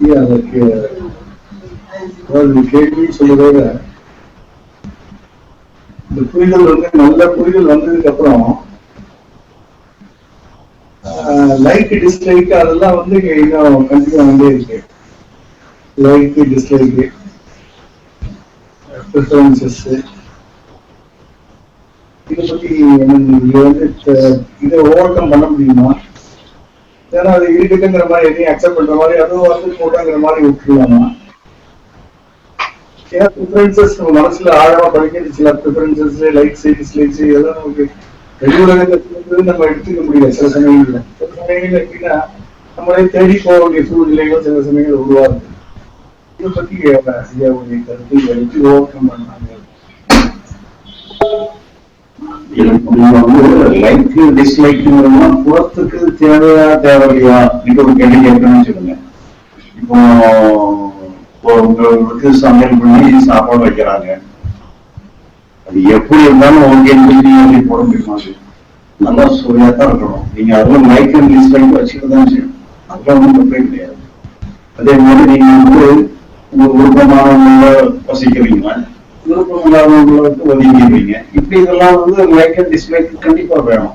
அதுக்கு அதாவது கேள்வின்னு சொல்றதோட இந்த புரிதல் வந்து நல்ல புரிதல் வந்ததுக்கு அப்புறம் லைக் டிஸ்லைக் அதெல்லாம் வந்து இன்னும் கண்டிப்பா வந்தே இருக்கு. லைக் டிஸ்லைக் ப்ரிஃபரன்சஸ் இதை பத்தி இது வந்து இதை ஓவர் கம் பண்ண முடியுமா? ஏன்னா அது இருக்குதுங்கிற மாதிரி எதையும் அக்செப்ட் பண்ற மாதிரி அதுவும் வந்து போட்டோங்கிற மாதிரி விட்டுருவாங்க. ஏன்னா ப்ரிஃபரன்சஸ் மனசுல ஆழமா படிக்கிறது சில ப்ரிஃபரன்சஸ் லைக்ஸ் டிஸ்லைக்ஸ் இதெல்லாம் நமக்கு வெளி உலகத்துல நம்ம எடுத்துக்க முடியல சில சமயங்கள்ல. சில சமயங்கள்ல எப்படின்னா நம்மளே தேடி போக வேண்டிய சூழ்நிலைகள் சில சமயங்கள் உருவாகுது. இதை பத்தி ஐயாவுடைய கருத்து இதை எப்படி ஓவர் கம் பண்ணாங்க. நீங்க வந்து லைக் புறத்துக்கு தேவையா தேவையில்லையா இது ஒரு கேள்வி கேட்கணும்னு வச்சுக்கோங்க இப்போ உங்களுக்கு சமையல் பண்ணி சாப்பாடு வைக்கிறாங்க அது எப்படி இருந்தாலும் உங்க சொல்லி போட முடியுமா நல்லா சுவையா தான் இருக்கணும் நீங்க அதெல்லாம் லைக் அண்ட் டிஸ்லைக் வச்சுட்டு தான் செய்யணும் அதெல்லாம் ஒன்றும் தப்பே கிடையாது அதே மாதிரி நீங்க வந்து உங்க விருப்பமானவங்கள வசிக்கிறீங்க விருப்பம் இல்லாதவங்களுக்கு ஒதுங்கிடுவீங்க இப்படி இதெல்லாம் வந்து லைக் அண்ட் டிஸ்லைக் கண்டிப்பா வேணும்.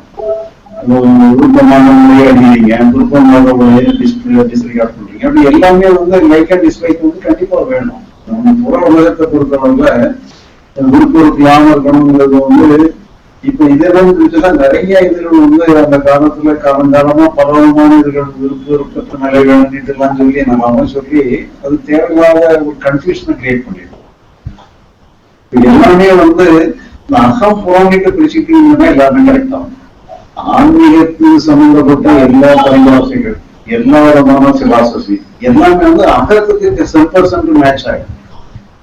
அது விருப்பமானவங்களே அடிக்கிறீங்க விருப்பம் இல்லாதவங்களே டிஸ்பிளே டிஸ்ரிகார்ட் பண்றீங்க. அப்படி எல்லாமே வந்து லைக் அண்ட் டிஸ்லைக் வந்து கண்டிப்பா வேணும். நம்ம புற உலகத்தை பொறுத்தளவுல விருப்பம் இல்லாம இருக்கணுங்கிறது வந்து இப்ப இதெல்லாம் குறிச்சுதான் நிறைய இதுகள் வந்து அந்த காலத்துல காலங்காலமா பலவிதமான இதுகள் விருப்ப விருப்பத்தை நிலை வேணும் இதெல்லாம் சொல்லி நம்ம சொல்லி அது தேவையில்லாத ஒரு கன்ஃபியூஷனை கிரியேட் பண்ணிடுவோம் இது எல்லாமே வந்து இந்த அகம் புறமிட்டு பிரிச்சுக்கிட்டீங்கன்னா எல்லாமே கரெக்ட் ஆகும் ஆன்மீகத்துக்கு சம்பந்தப்பட்ட எல்லா பரிபாசைகள் எல்லா விதமான பிலாசபி எல்லாமே வந்து அகத்துக்கு சென் பர்சன்ட் மேட்ச் ஆகும்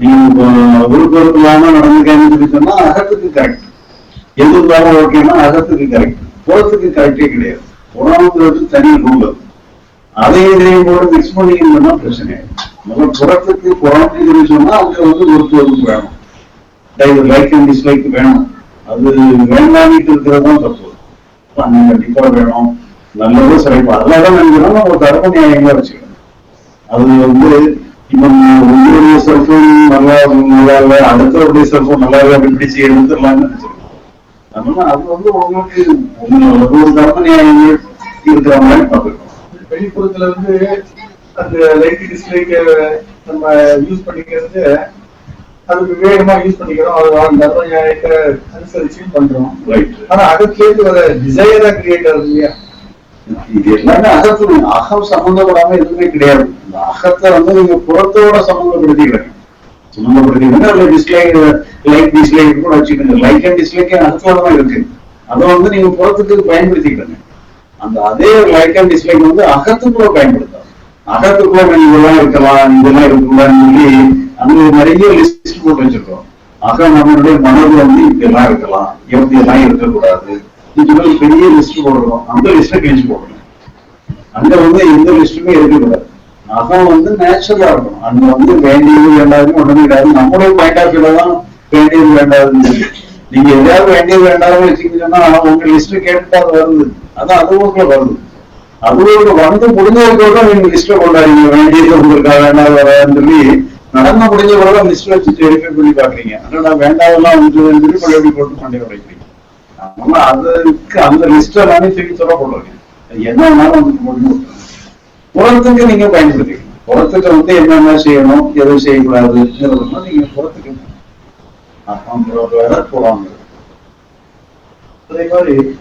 நீங்க விருப்பம் இல்லாம நடந்துக்கன்னு சொன்னா அகத்துக்கு கரெக்ட் எது இருந்தாலும் ஓகேன்னா அகத்துக்கு கரெக்ட் புறத்துக்கு கரெக்டே கிடையாது. புறம்ங்கிறது தனி ரூல் அது இதையும் கூட மிக்ஸ் பண்ணிக்கணும்னா பிரச்சனை முதல்ல புறத்துக்கு புறம் சொன்னா அங்க வந்து விருப்பம் வேணும். லைக் அண்ட் டிஸ்லைக் வேணும் அது வேண்டாமிட்டு இருக்கிறது தான் தப்பு அது கண்டிப்பா வேணும். நல்லதும் சிறப்பு. அதெல்லாம் நினைக்கிறோம் ஒரு தர்ம நியாயங்களா வச்சுக்கணும். அது வந்து இப்போ உங்களுடைய செல்போன் நல்லா நல்லா இல்லை அடுத்தவருடைய செல்போன் நல்லா இல்லை அப்படி பிடிச்சி எடுத்துடலாம்னு நினைச்சிருக்கோம். அதனால அது வந்து உங்களுக்கு உங்களோட ஒரு தர்ம நியாயங்கள் இருக்கிற மாதிரி பார்த்துக்கணும். வெளிப்புறத்துல வந்து அந்த லைக் டிஸ்லைக் நம்ம யூஸ் பண்ணிக்கிறது அது விவேகமா யூஸ் பண்ணிக்கிறோம். அது அந்த தர்ம நியாயத்தை அனுசரிச்சு பண்றோம். ஆனா அதுக்கேற்று வர டிசைரா கிரியேட் ஆகுது இல்லையா? இது எல்லாமே அகத்து அகம் சம்பந்தப்படாம எதுவுமே கிடையாது. இந்த அகத்தை வந்து நீங்க புறத்தோட சம்பந்தப்படுத்திக்கிறீங்க சம்பந்தப்படுத்திக்கிறீங்க அதுல டிஸ்லைக் லைக் டிஸ்லைக் கூட வச்சுக்கோங்க. லைக் அண்ட் டிஸ்லைக் அகத்துல தான் இருக்கு? அதை வந்து நீங்க புறத்துக்கு பயன்படுத்திக்கிறீங்க அந்த அதே லைக் அண்ட் டிஸ்லைக் வந்து அகத்துக்குள்ள பயன்படுத்தாது அகத்துக்குள்ள நீங்க இதெல்லாம் இருக்கலாம் இதெல்லாம் இருக்கக்கூடாதுன்னு சொல்லி அங்க நிறைய லிஸ்ட் போட்டு வச்சிருக்கோம். அக நம்மளுடைய மனது வந்து இப்படிலாம் இருக்கலாம். எப்படியெல்லாம் இருக்கக்கூடாது. இது மாதிரி பெரிய லிஸ்ட் போடுறோம். அந்த லிஸ்ட்டை கழிச்சு போடணும். அங்க வந்து எந்த லிஸ்ட்டுமே இருக்கக்கூடாது. அகம் வந்து நேச்சுரலா இருக்கும். அங்க வந்து வேண்டியது வேண்டாதுன்னு உடனே கிடையாது. நம்மளுடைய பாயிண்ட் ஆஃப் வியூல தான் வேண்டியது வேண்டாதுன்னு நீங்க எதாவது வேண்டியது வேண்டாதுன்னு வச்சுக்கிட்டீங்கன்னா உங்க லிஸ்ட் கேட்டுட்டு அது வருது. அதான் அது அதுவுக்குள்ள வருது. அவங்களுக்கு வந்து முடிஞ்சதுக்கு நீங்க லிஸ்ட்டை கொண்டாடுங்க வேண்டியது உங்களுக்கு வேண்டாம் வராதுன்னு சொல்லி நடந்து முடிஞ்ச பிறகு லிஸ்ட் வச்சுட்டு வெரிஃபை பண்ணி பாக்குறீங்க ஆனா வேண்டாதெல்லாம் வந்து சொல்லி பழையபடி போட்டு பண்ணி உடைக்கிறீங்க அதனால அதுக்கு அந்த லிஸ்ட் எல்லாமே தூக்கி சொல்ல போடுறீங்க என்ன வேணாலும் உங்களுக்கு முடிஞ்சு புறத்துக்கு நீங்க பயன்படுத்திக்கணும். புறத்துக்கு வந்து என்னென்ன செய்யணும் எது செய்யக்கூடாது நீங்க புறத்துக்கு அப்புறம் வேலை போவாங்க. அதே மாதிரி